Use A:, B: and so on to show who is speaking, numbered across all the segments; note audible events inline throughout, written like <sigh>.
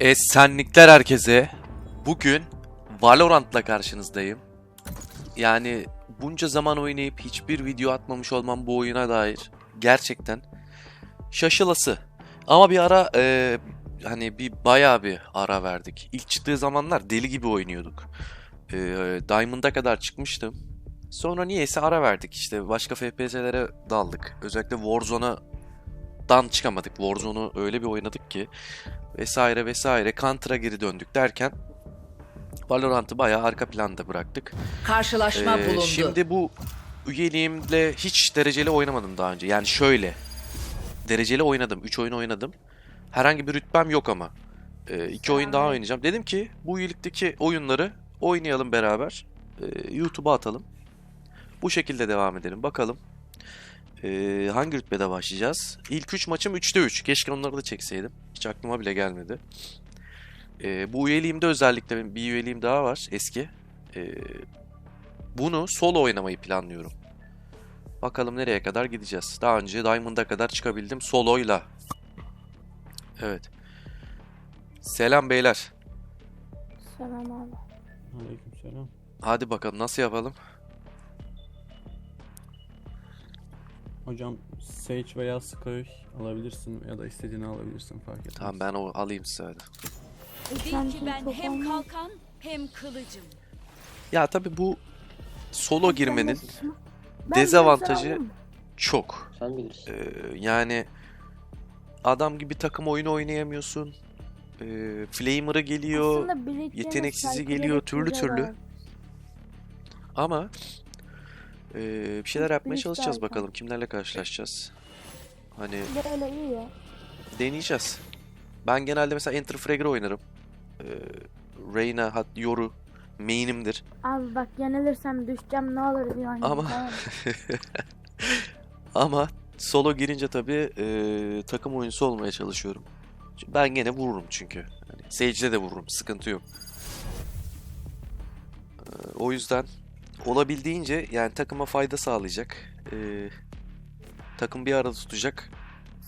A: Esenlikler herkese. Bugün Valorant'la karşınızdayım. Yani bunca zaman oynayıp hiçbir video atmamış olmam bu oyuna dair gerçekten şaşılası. Ama bir ara e, hani bir bayağı bir ara verdik. İlk çıktığı zamanlar deli gibi oynuyorduk. E, Diamond'a kadar çıkmıştım. Sonra niyeyse ara verdik işte başka FPS'lere daldık. Özellikle Warzone'a dan çıkamadık. Warzone'u öyle bir oynadık ki vesaire vesaire Counter'a geri döndük derken Valorant'ı bayağı arka planda bıraktık.
B: Karşılaşma
A: Ee,
B: bulundu.
A: Şimdi bu üyeliğimle hiç dereceli oynamadım daha önce. Yani şöyle. Dereceli oynadım. 3 oyun oynadım. Herhangi bir rütbem yok ama. 2 oyun daha oynayacağım. Dedim ki bu üyelikteki oyunları oynayalım beraber. Ee, YouTube'a atalım. Bu şekilde devam edelim. Bakalım. Ee, hangi rütbede başlayacağız? İlk 3 maçım 3'te 3. Keşke onları da çekseydim. Hiç aklıma bile gelmedi. Ee, bu üyeliğimde özellikle benim bir üyeliğim daha var eski. Ee, bunu solo oynamayı planlıyorum. Bakalım nereye kadar gideceğiz. Daha önce Diamond'a kadar çıkabildim soloyla. Evet. Selam beyler.
C: Selam abi.
D: Aleykümselam.
A: Hadi bakalım nasıl yapalım?
D: Hocam Sage veya Sky alabilirsin ya da istediğini alabilirsin fark etmez.
A: Tamam ben o alayım size hadi.
C: Sen
E: Bil ki ben hem kalkan hem kılıcım.
A: Ya tabii bu solo girmenin dezavantajı çok.
F: Sen bilirsin.
A: Ee, yani adam gibi takım oyunu oynayamıyorsun. Ee, Flamer'ı geliyor. Yeteneksizi geliyor, türlü türlü. Ama eee, bir şeyler yapmaya çalışacağız bakalım. Kimlerle karşılaşacağız? Hani
C: Böyle iyi ya.
A: deneyeceğiz. Ben genelde mesela Enter Fragger oynarım. Eee Reyna, hat Yoru main'imdir.
C: Abi bak yenilirsem düşeceğim ne olur bir oynayayım.
A: Ama-
C: tamam mı? <laughs>
A: Ama solo girince tabii eee, takım oyuncusu olmaya çalışıyorum. Ben gene vururum çünkü. Hani Sage'de de vururum. Sıkıntı yok. Eee, o yüzden olabildiğince yani takıma fayda sağlayacak. eee, takım bir arada tutacak.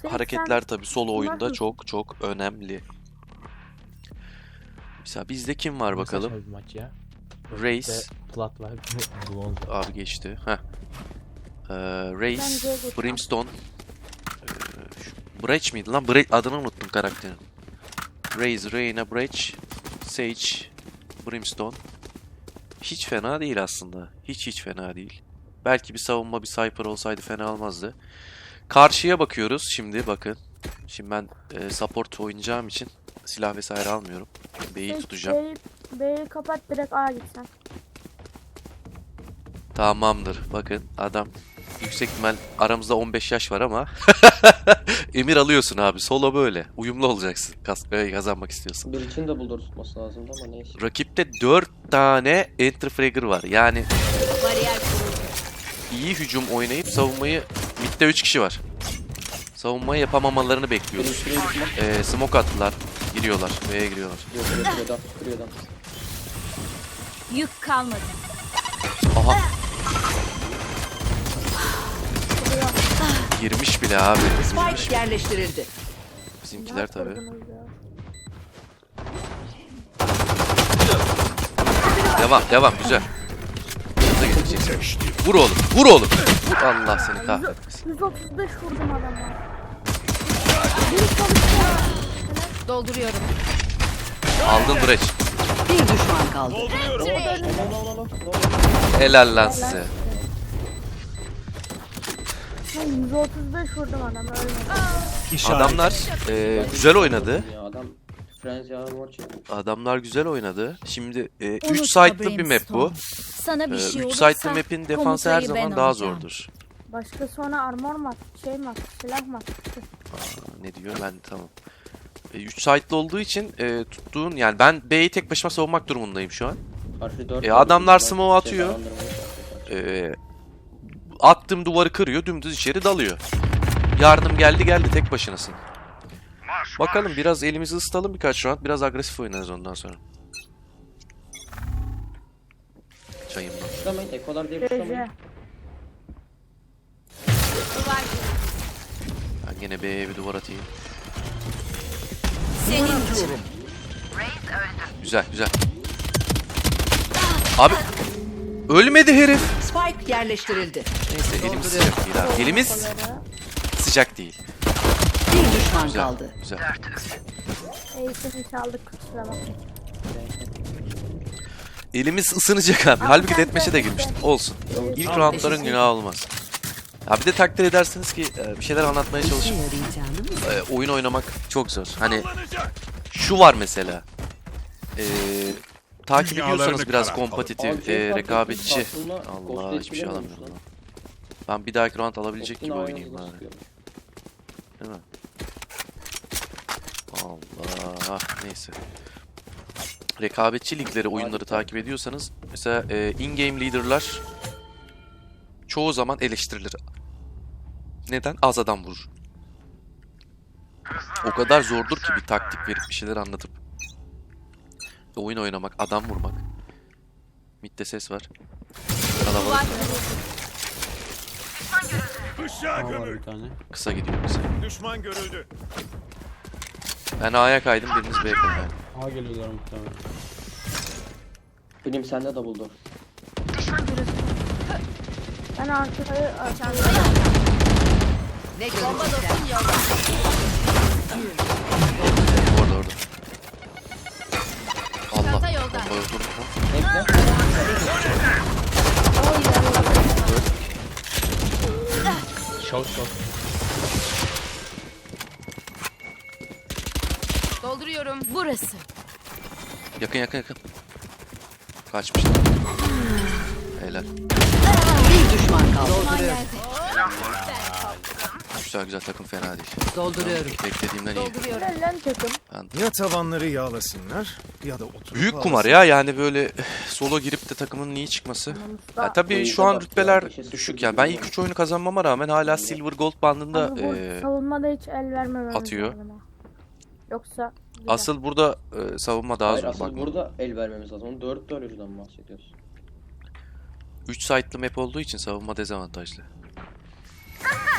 C: Sen-
A: Hareketler tabii solo oyunda çok çok önemli. Mesela bizde kim var bakalım?
G: Saçma bir maç ya. Ve Plat var. Blond.
A: Abi geçti. Heh. Ee,
C: geçen.
A: Brimstone. Ee, şu- Breach miydi lan? Bre adını unuttum karakterin. Raze, Reyna, Breach, Sage, Brimstone. Hiç fena değil aslında. Hiç hiç fena değil. Belki bir savunma bir Cypher olsaydı fena olmazdı. Karşıya bakıyoruz şimdi bakın. Şimdi ben e, support oynayacağım için silah vesaire almıyorum. B'yi tutacağım.
C: B'yi, kapat direkt A git sen.
A: Tamamdır. Bakın adam yüksek ihtimal aramızda 15 yaş var ama <laughs> emir alıyorsun abi. Solo böyle. Uyumlu olacaksın kas e, kazanmak istiyorsan.
F: Bir için de buldur tutması lazımdı ama neyse.
A: Rakipte 4 tane Enter Fragger var. Yani iyi hücum oynayıp savunmayı midde 3 kişi var. Savunmayı yapamamalarını bekliyoruz. Ee, smoke attılar. Giriyorlar. B'ye giriyorlar.
F: Yok yok yok da kırıyor da.
E: Yük kalmadı.
A: Bile abi.
B: Spike yerleştirildi.
A: Bizimkiler
C: ya.
A: Devam devam güzel. Hızlı geçeceksin. Vur oğlum vur oğlum. Vur Allah seni kahretmesin.
C: 135 vurdum çalışıyor.
E: Dolduruyorum.
A: Aldın Breach.
B: Bir düşman kaldı.
A: Helal lan size.
C: Ben 135 vurdum ölmedi.
A: Adamlar e, güzel oynadı.
F: Ya adam Frenzy Armor çekmiş.
A: Adamlar güzel oynadı. Şimdi 3
E: Unutma
A: side'lı bir map bu.
E: Sana bir
A: 3
E: şey olursa
A: side'lı map'in defansı her
E: komutayı
A: zaman daha
E: alacağım.
A: zordur.
C: Başka sonra armor mu attı, şey mi attı, silah mı attı?
A: Ne diyor ben tamam. 3 side'lı olduğu için e, tuttuğun yani ben B'yi tek başıma savunmak durumundayım şu an.
F: Karşı 4
A: E, adamlar smoke atıyor. E, attığım duvarı kırıyor dümdüz içeri dalıyor. Yardım geldi geldi tek başınasın. Bakalım biraz elimizi ısıtalım birkaç round. Biraz agresif oynarız ondan sonra. Çayımdan.
F: Ekolar diye.
E: Duvar
A: Ben gene B'ye bir duvar atayım.
E: senin için.
A: Güzel güzel. Abi ölmedi herif.
B: Spike yerleştirildi.
A: Neyse elimiz sıcak değil abi. Elimiz sıcak değil.
B: Bir düşman
A: Güzel.
B: kaldı.
A: Güzel.
C: Ace'ini çaldık kusura bakmayın.
A: Elimiz ısınacak abi. Halbuki deathmatch'e de girmiştim. Olsun. İlk
B: Tamam,
A: roundların günahı olmaz. Ya bir de takdir edersiniz ki e, bir şeyler anlatmaya çalışıp e, oyun oynamak çok zor. Hani şu var mesela. E, takip ediyorsanız biraz kompetitif, e, rekabetçi. Allah hiçbir şey alamıyorum. lan. Ben bir dahaki round alabilecek gibi oynayayım bari. Değil mi? Allah neyse. Rekabetçi ligleri oyunları takip ediyorsanız mesela e, in-game leader'lar çoğu zaman eleştirilir. Neden? Az adam vurur. O kadar zordur ki bir taktik verip bir şeyler anlatıp oyun oynamak, adam vurmak. Mid'de ses var. Kalabalık
H: Işığa
D: A var
H: gömül.
D: bir tane.
A: kısa gidiyor kısa.
H: Düşman görüldü.
A: Ben A'ya kaydım biriniz B'ye kayın.
D: A geliyorlar muhtemelen.
F: Bilim sende double door.
C: Ben arkayı
B: Ne görecekler?
G: Short short.
E: Dolduruyorum. Burası.
A: Yakın yakın yakın. Kaçmış. Helal.
B: Bir düşman kaldı.
A: Güzel güzel takım fena değil.
B: Dolduruyorum.
A: Beklediğimden iyi.
E: Dolduruyorum.
C: Lan takım.
H: Ya tavanları yağlasınlar ya da oturup
A: Büyük kumar ya yani böyle solo girip de takımın iyi çıkması. Ya tabii şu an rütbeler düşük ya. Ben ilk 3 oyunu kazanmama rağmen hala Silver Gold bandında
C: Ama bu
A: eee,
C: savunmada hiç el vermememiz
A: atıyor.
C: Yoksa güzel.
A: asıl burada eee, savunma daha
F: Hayır
A: zor
F: asıl
A: bak.
F: burada el vermemiz lazım. Onu 4 dönücüden bahsediyoruz.
A: 3 site'lı map olduğu için savunma dezavantajlı. <laughs>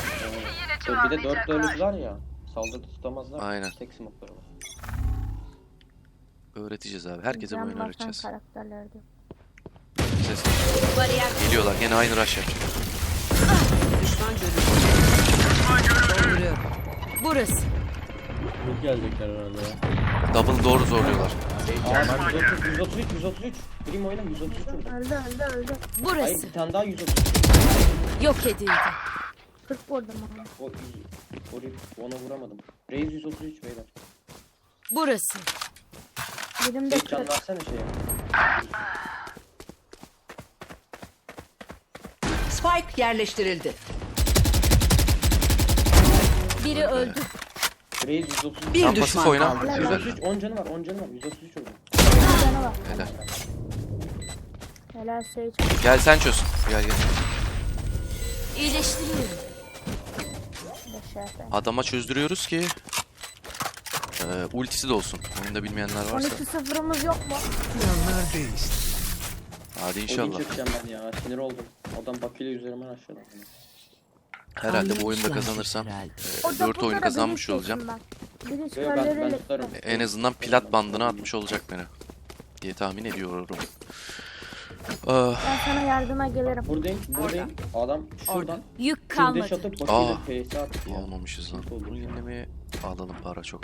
F: Ee, bir de 4 dönücü var ya. Saldırı tutamazlar.
A: Aynen.
F: Tek smoke'ları var.
A: Öğreteceğiz abi. Herkese bu
C: Can
A: oyunu
C: basan
A: öğreteceğiz. Ses.
E: Bariyer
A: Geliyorlar gene aynı rush yapacak.
B: Düşman görüldü. Dolduruyorum.
E: Burası.
D: Mid gelecekler herhalde ya.
A: Double door zorluyorlar.
F: Aa 133 133 133. Birim oyna 133 vurdu.
C: Öldü öldü öldü.
F: Hayır
E: Burası.
F: bir tane daha 133.
E: Yok edildi.
C: 40 vurdum ama.
F: O Orayı ona vuramadım. Raze 133 beyler.
E: Burası.
C: Birim de
F: Tek can
C: 40.
F: versene şeye.
B: Spike yerleştirildi.
E: Biri öldü.
F: Raze 133.
B: Bir
A: Tam
B: düşman
A: oyna.
B: kaldı.
A: Güzel.
F: 133 10 canı var 10 canı var 133 vurdu.
C: Bir canı var.
A: Helal.
C: Helal Sage.
A: Gel sen çöz. Gel gel.
E: İyileştiriyorum.
C: De şefe.
A: Adama çözdürüyoruz ki eee, ultisi de olsun. Oyunda bilmeyenler varsa.
C: 12-0'ımız yok mu?
A: Hadi
F: Odin
A: inşallah.
F: çökeceğim ben ya sinir oldum. Adam bakıyla üzerime aşağıdan.
A: Herhalde bu oyunda kazanırsam
C: O
A: 4
C: double
A: oyunu kazanmış olacağım.
C: Biri
F: ben- ben tutarım.
A: En azından plat bandına atmış olacak beni. Diye tahmin ediyorum. Ah,
C: Ben sana yardıma gelirim.
F: Buradayım buradayım. Adam şuradan.
E: Yük
F: Şurada
E: kalmadı.
F: şatıp
A: Aa.
F: PS attı ya.
A: almamışız lan. Bunu
F: ya.
A: yenileme alalım para çok.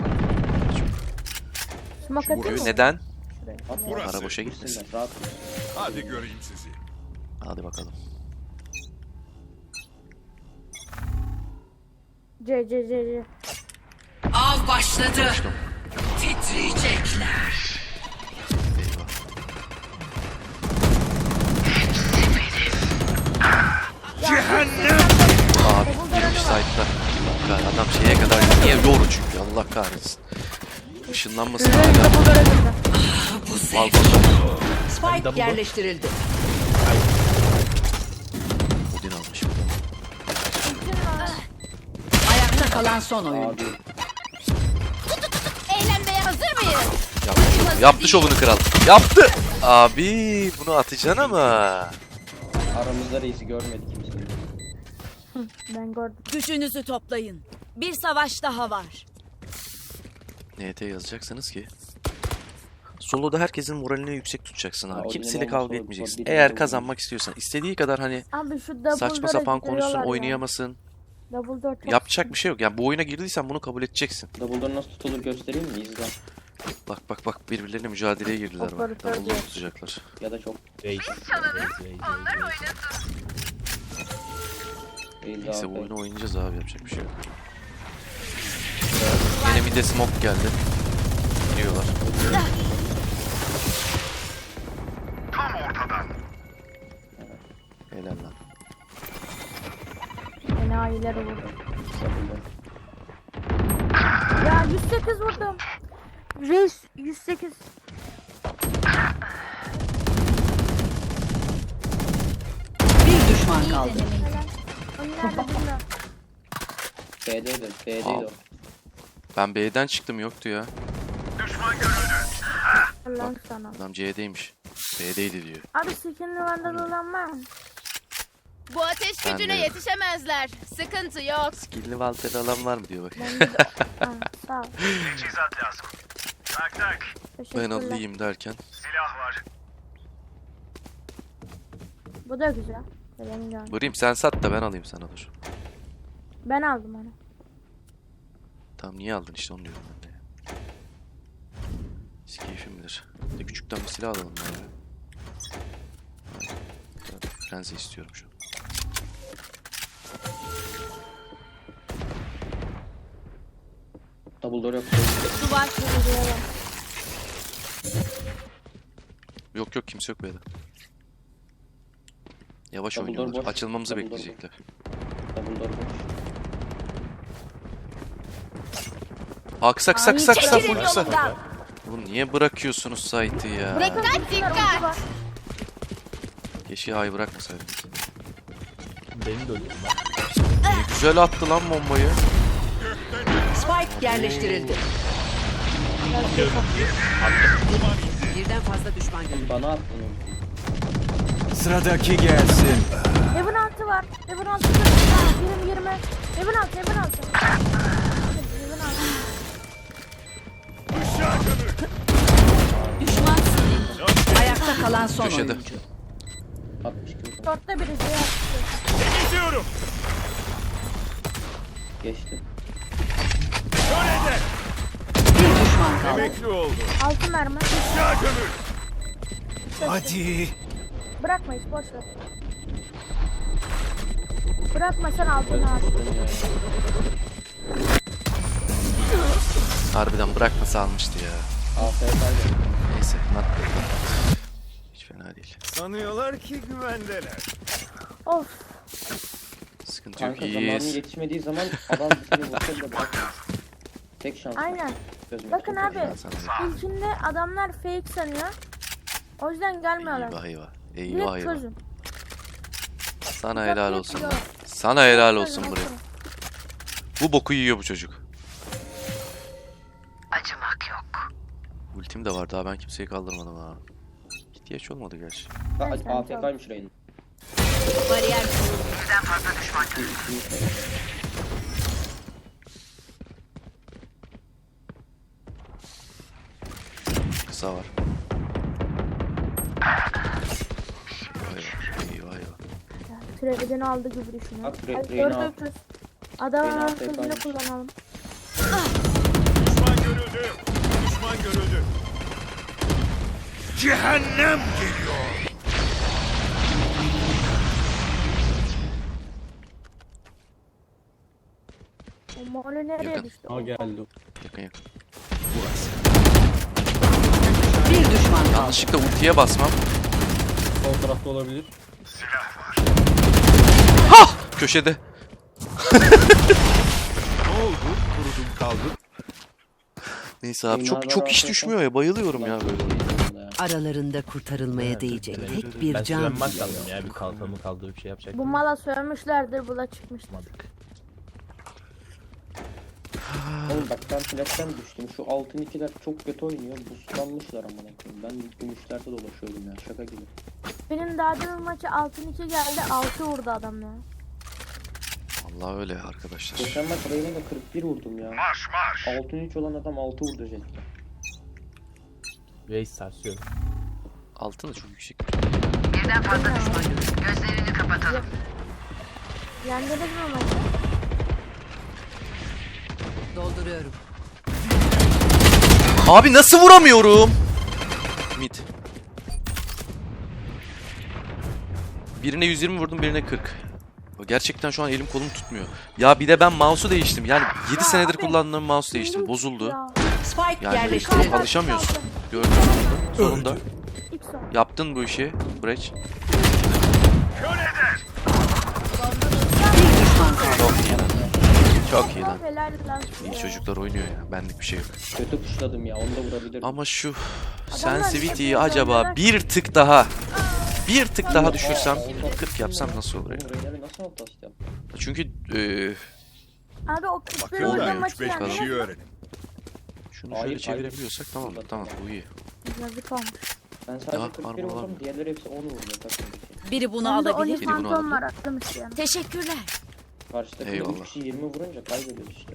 C: Smoke atayım mı?
A: Neden?
C: Şuraya.
F: At
H: Burası.
A: Para boşa gitmesin.
F: gitsinler rahat. ol.
H: Hadi göreyim sizi.
A: Hadi bakalım.
C: C C C C.
B: Av başladı. Titriyecekler.
A: Abi girmiş site'da. Allah kahretsin. Adam şeye kadar niye doğru çünkü Allah kahretsin. Işınlanmasın hala.
C: Girdi.
A: Balkonda.
B: Spike yerleştirildi.
A: Odin almış.
B: Ayakta kalan son oyuncu.
E: Eğlenmeye hazır mıyız?
A: Yaptı şovunu, yaptı şovunu kral. Yaptı. Abi bunu atacaksın ama.
F: aramızda reisi görmedi kimse.
C: Ben gördüm.
E: Gücünüzü toplayın. Bir savaş daha var.
A: NT yazacaksınız ki Solo'da herkesin moralini yüksek tutacaksın
F: Ha,
A: abi. Kimseyle kavga etmeyeceksin. Eğer kazanmak istiyorsan, istediği kadar hani
C: Abi şu
A: saçma sapan konuşsun, oynayamasın. Yapacak bir şey yok. Yani bu oyuna girdiysen bunu kabul edeceksin.
F: Double'dan nasıl tutulur göstereyim mi? İzle.
A: Bak bak bak birbirlerine mücadeleye girdiler bak.
C: Diyor.
A: tutacaklar.
F: Ya da çok
G: Reis. Reis, reis, reis, reis.
F: İzle
A: Neyse bu oyunu oynayacağız abi yapacak bir şey yok. Yine bir de smoke geldi. Giriyorlar. Helal lan.
C: enayileri vurdu.
F: Double'dan.
C: Ya 108 vurdum. Reis 108.
B: Bir düşman kaldı.
C: Nerede bilmiyorum.
F: B'deydi. B'deydi o.
A: Ben B'den çıktım yoktu ya.
C: Lan sana.
A: Adam C'deymiş. B'deydi diyor.
C: Abi skinli vandal olan var mı?
E: Bu ateş
A: Ben
E: gücüne
A: de.
E: yetişemezler. Sıkıntı yok.
A: Skill'li Walter alan var mı diyor bak.
C: Bende de... <laughs> ha, sağ ol.
H: Teçhizat lazım. Tak tak.
A: Ben
C: Teşekkürler.
A: alayım derken.
H: Silah var.
C: Bu da güzel. De.
A: Vurayım sen sat da ben alayım sana dur.
C: Ben aldım onu.
A: Tamam niye aldın işte onu diyorum ben de. ya. Biz keyfim bilir. Bir de küçükten bir silah alalım ya. Frenzy istiyorum şu an.
F: Double door yok.
E: Duvar
A: Yok yok kimse yok B'de. Yavaş
F: Double door
A: oynuyorlar.
F: boş.
A: Açılmamızı
F: Double door boş.
A: bekleyecekler.
F: Double door boş.
A: Aksak sak sak sak.
E: çekilin
A: sak.
E: yolumdan.
A: Oğlum niye bırakıyorsunuz site'ı ya?
E: Dikkat dikkat.
A: Keşke ay bırakmasaydım.
G: Beni de öldürdün.
A: Ne güzel attı lan bombayı.
B: Spike yerleştirildi. Birden fazla düşman görüldü.
F: Bana attın onu.
H: Sıradaki gelsin.
C: Evin altı var. Evin altı. 20 20. Evin altı, evin altı. Evin altı.
E: Düşman silindi.
B: Ayakta kalan son
A: Köşede.
B: oyuncu.
F: 62 vurdum.
C: Dörtte biri diye.
H: Gidiyorum.
F: Geçti.
H: Şöyle
B: Bir düşman kaldı.
H: Emekli oldu.
C: Altı mermi.
H: Bıçağı gömül. Hadi.
C: Bırakmayız boş ver. Bırakma sen altını al.
A: Harbiden bırakmasa almıştı ya.
F: AFK geldi.
A: Neyse. Not Hiç fena değil.
H: Sanıyorlar ki güvendeler.
C: Of.
A: Sıkıntı yok.
F: Kanka zamanı
A: İyiyiz.
F: yetişmediği zaman adam seni vursa. Tek şans.
C: Aynen.
F: Gözüme
C: Bakın
F: çok
C: abi. İlkinde adamlar fake sanıyor. O yüzden gelmiyorlar.
A: Eyvah eyvah. Eyvah eyvah.
C: çözün.
A: Sana helal olsun. Lan. Sana helal olsun buraya. Bu boku yiyor bu çocuk. Acımak yok. Ultim de var daha ben kimseyi kaldırmadım ha. İhtiyaç olmadı gerçi.
F: AFK'ymış Rain.
E: Bariyer kuruldu.
A: Kısa var.
C: Trevideni aldı gibi düşünün.
F: Bak, Re-
C: Hadi
F: Reyna
C: sözünü kullanalım.
H: Düşman görüldü. Düşman görüldü. Cehennem geliyor.
C: O Mole nereye
A: Yakın.
C: düştü?
D: A geldi.
A: Yakın yakın.
B: Bir düşman kaldı.
A: Yanlışlıkla ultiye basmam.
D: Sol tarafta olabilir.
A: Köşede.
H: Ne oldu? Kurudum kaldım.
A: Neyse abi çok çok iş düşmüyor ya bayılıyorum ya böyle.
B: Aralarında kurtarılmaya değecek
G: Evet,
B: tek bir
G: ben
B: can
G: süren maç aldım ya bir kalkamı kaldığı bir şey yapacak.
C: Bu mala sövmüşlerdir, bu da çıkmıştır.
F: Oğlum bak ben flash'ten düştüm. Şu altın ikiler çok kötü oynuyor. Buslanmışlar amına koyayım. Ben gümüşlerde dolaşıyordum ya. Şaka gibi.
C: Benim daha demin maçı altın 2 geldi, 6 vurdu adam ya.
A: Allah öyle arkadaşlar.
F: Geçen maç de 41 vurdum ya.
H: Marş marş.
F: Altın 3 olan adam 6 vurdu jetle.
G: Reis sarsıyor.
A: Altın da çok yüksek.
C: Yendiniz mi maçı?
B: Dolduruyorum.
A: Abi nasıl vuramıyorum? Mid. Birine 120 vurdum birine 40. Gerçekten şu an elim kolum tutmuyor. Ya bir de ben mouse'u değiştim. Yani 7 senedir kullandığım mouse değiştim. Bozuldu.
B: Spike
A: Yani
B: yerleştirildi.
A: alışamıyorsun. Gördün sonunda. Sonunda. Yaptın bu işi. Breach. Çok iyi lan. Çok iyi lan. İyi çocuklar oynuyor ya. Benlik bir şey yok.
F: Kötü puşladım ya. Onu da vurabilirdim.
A: Ama şu
C: hep
A: acaba bir tık daha bir tık daha düşürsem 40 yapsam nasıl olur ya? Çünkü eee
C: Abi o 41
H: Bakın
C: oyunda
H: da
C: maçı
H: 3-5
C: yendiniz
H: kişiyi öğrenin.
A: şunu
F: Hayır,
A: şöyle
F: hayır.
A: çevirebiliyorsak tamam tamam bu iyi.
C: Yazık olmuş.
F: Ben sadece
A: Daha
F: 41
A: armor
F: vurdum.
A: alamıyorum.
F: Diğerleri hepsi 10 vuruyor takımdaki.
E: Biri bunu
C: Bende
E: alabilir.
A: Biri bunu
C: Phantom var attım isteyen.
E: Teşekkürler.
F: Karşı
A: Eyvallah.
F: 3 kişi 20 vurunca kaybediyoruz işte.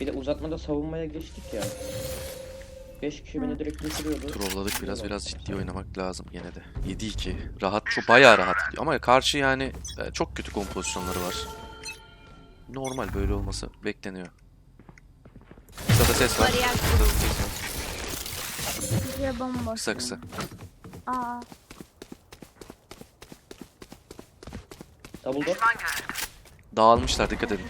F: Bir de uzatmada savunmaya geçtik ya. 5 kişi beni direkt düşürüyordu.
A: Trolladık biraz biraz ciddi oynamak lazım gene de. 7-2 rahat çok bayağı rahat gidiyor ama karşı yani e, çok kötü kompozisyonları var. Normal böyle olması bekleniyor. Kısa da ses var. Kısa da ses var.
C: Diye bomboş.
A: Kısa kısa.
C: Aa.
F: Double door.
A: Dağılmışlar dikkat edin.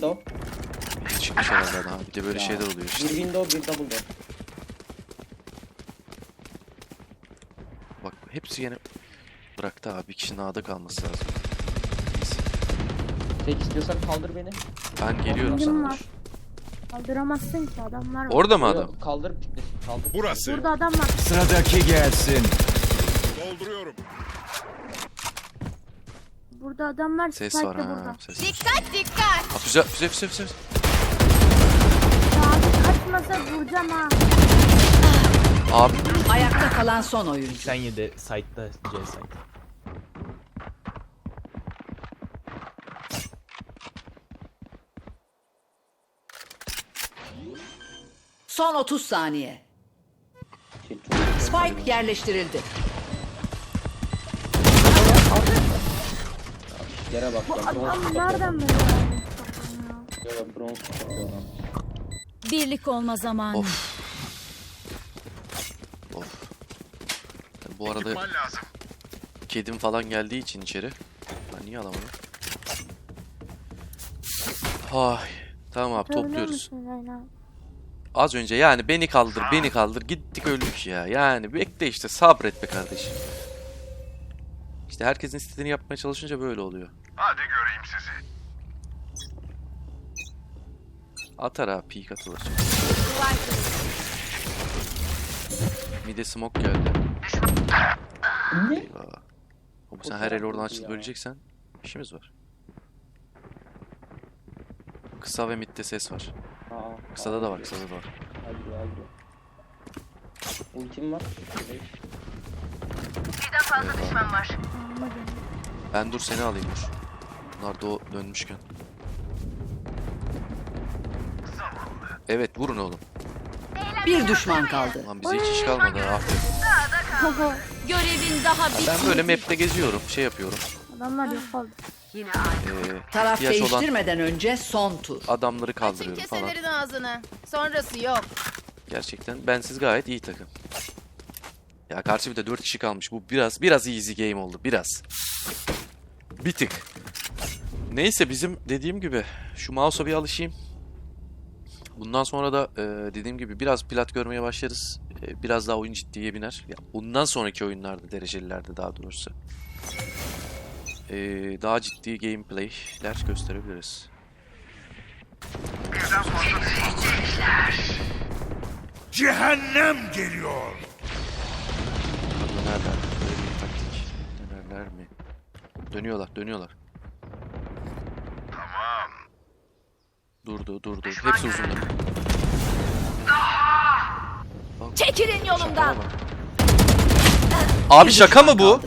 F: Window.
A: Bir çıkmış herhalde daha. Bir de böyle şeyler oluyor
F: Bir
A: işte.
F: window bir double door.
A: Bak hepsi yine bıraktı abi. Bir kişinin A'da kalması lazım. Neyse.
F: Tek istiyorsan kaldır beni.
A: Ben geliyorum
C: Benim
A: sana.
C: var. Kaldıramazsın ki adamlar var.
A: Orada mı adam?
F: Kaldır piklesin. Kaldır.
H: Burası.
C: Burada adam var.
H: Sıradaki gelsin. Dolduruyorum.
C: Burada adam var.
A: Ses
C: Spike
A: var ha.
C: burada.
A: Ses var.
E: Dikkat dikkat.
A: Aa, füze, füze, füze, füze.
C: Abi kaçmasa vuracağım ha.
A: Abi
B: Ayakta kalan son oyuncu.
G: 87 site'da C site.
B: Son 30 saniye. Spike yerleştirildi.
F: Yere bak.
C: Bu adam nereden böyle ya?
F: Ya, bronz adam.
E: Birlik olma zamanı.
A: Of. Of. Bu arada
H: lazım.
A: kedim falan geldiği için içeri. Ben niye alamadım? Ay. Tamam abi topluyoruz. Az önce yani beni kaldır, beni kaldır. Gittik öldük ya. Yani bekle işte sabret be kardeşim. İşte herkesin istediğini yapmaya çalışınca böyle oluyor.
H: Hadi göreyim sizi.
A: Atar abi peek atılır. Mide smoke geldi.
F: Ne?
A: Eyvah. Oğlum sen her el oradan açılıp öleceksen işimiz var. Kısa ve midde ses var.
F: Aa,
A: Kısada da var, kısada da var.
F: Hadi hadi. Ultim var.
C: Anlamadım.
A: Ben dur seni alayım dur. Bunlar da o dönmüşken. Evet vurun oğlum.
B: Bir düşman kaldı.
A: Lan bize hiç iş kalmadı ha, aferin.
E: Görevin daha bitmedi.
A: Ben böyle map'te geziyorum, şey yapıyorum.
C: Adamlar yok oldu.
A: Ee,
B: Taraf
A: ihtiyaç olan
B: değiştirmeden önce son tur.
A: adamları
E: Açın
A: kaldırıyorum falan.
E: keselerin ağzını. Sonrası yok.
A: Gerçekten bensiz gayet iyi takım. Ya karşı bir de 4 kişi kalmış. Bu biraz biraz easy game oldu. Biraz. Bir tık. Neyse bizim dediğim gibi şu mouse'a bir alışayım. Bundan sonra da e, dediğim gibi biraz plat görmeye başlarız. E, biraz daha oyun ciddiye biner. Ya, bundan sonraki oyunlarda, derecelilerde daha doğrusu. E, daha ciddi gameplay'ler gösterebiliriz.
H: Cehennem geliyor.
A: Dönerler. Böyle bir taktik. Dönerler mi? Dönüyorlar, dönüyorlar.
H: Tamam.
A: Durdu, durdu. Hepsi uzun.
E: Çekilin yolumdan.
A: Abi şaka mı bu?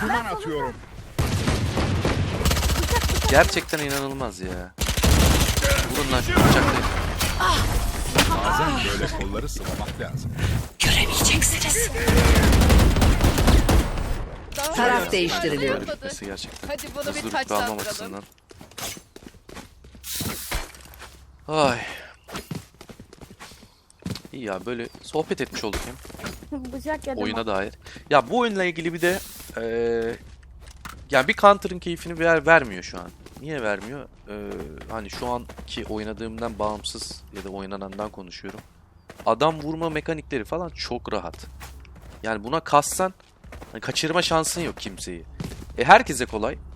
H: Kuman atıyorum.
A: Gerçekten inanılmaz ya. Vurun lan bıçaklayın.
H: Bazen böyle kolları sıvamak lazım.
B: Taraf değiştiriliyor.
A: Gitmesi gerçekten.
E: Hadi bunu
A: Hızlı
E: bir
A: rütbe almam açısından. Ay. İyi ya böyle sohbet etmiş olduk hem <laughs>
C: Bıçak yedim.
A: oyuna dair. Ya bu oyunla ilgili bir de eee yani bir Counter'ın keyfini ver, vermiyor şu an. Niye vermiyor? Eee, hani şu anki oynadığımdan bağımsız ya da oynanandan konuşuyorum. Adam vurma mekanikleri falan çok rahat. Yani buna kassan hani kaçırma şansın yok kimseyi. E herkese kolay. <laughs>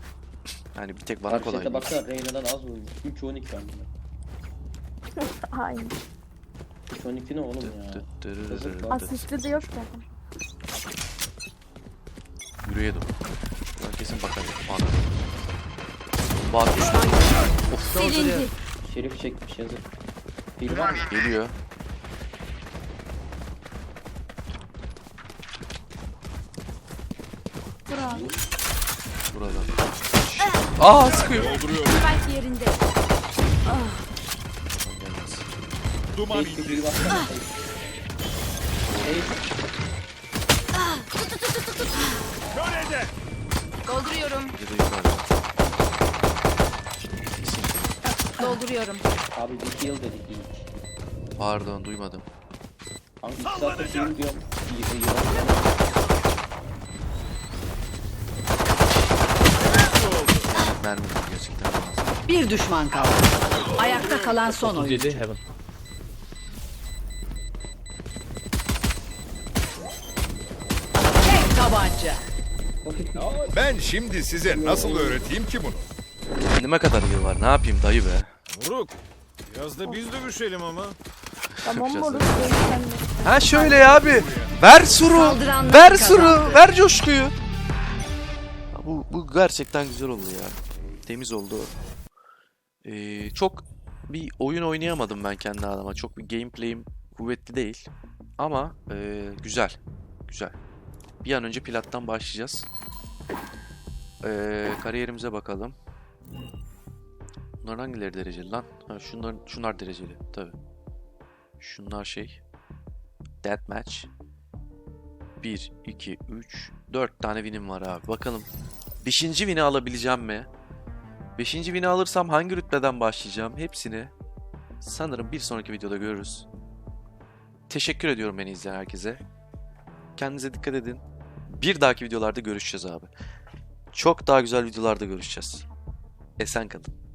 A: Yani bir tek bana kolay.
F: Karşıda
A: değil.
F: baksana Reyna'dan az vurmuş. 3-12 var bunda.
C: Aynen.
F: 3-12 ne oğlum ya?
C: Asisti de yok zaten.
A: Yürüyedim. Ben kesin bakarım. Anladım. Bak Of
E: Silindi.
F: Şerif çekmiş yazık. Biri var mı?
A: geliyor.
C: Dur abi.
A: Burada. Aa sıkıyor.
H: Dolduruyorum.
E: Spike yerinde.
A: Gelmez.
H: Duman indi. ede.
E: Dolduruyorum.
A: Biri de
E: Dolduruyorum.
F: Abi bir kill dedik ilk.
A: Pardon duymadım.
F: Abi 2 saatte kill diyorum. İyi, iyi, iyi.
A: Mermi yok gerçekten.
B: Bir düşman kaldı. Ayakta kalan son oyuncu.
G: 37 Heaven.
B: Tek tabanca.
H: Ben şimdi size nasıl öğreteyim ki bunu?
A: Kendime kadar yıl var. Ne yapayım dayı be.
H: Moruk. Biraz da biz dövüşelim ama.
C: Tamam
A: Yapacağız
C: moruk. sen de.
A: Ha şöyle ya abi. Ver suru.
B: Saldıranlar
A: Ver
B: kazandı.
A: suru. Ver coşkuyu. Ya Bu, bu gerçekten güzel oldu ya. Temiz oldu. Ee, çok bir oyun oynayamadım ben kendi adıma. Çok bir gameplay'im kuvvetli değil. Ama ee, güzel. Güzel. Bir an önce plattan başlayacağız. Ee, kariyerimize bakalım. Bunların hangileri dereceli lan? Ha, şunların, şunlar dereceli tabi. Şunlar şey. Deathmatch. 1, 2, 3, 4 tane winim var abi. Bakalım 5. win'i alabileceğim mi? 5. win'i alırsam hangi rütbeden başlayacağım? Hepsini sanırım bir sonraki videoda görürüz. Teşekkür ediyorum beni izleyen herkese. Kendinize dikkat edin. Bir dahaki videolarda görüşeceğiz abi. Çok daha güzel videolarda görüşeceğiz. Esen kalın.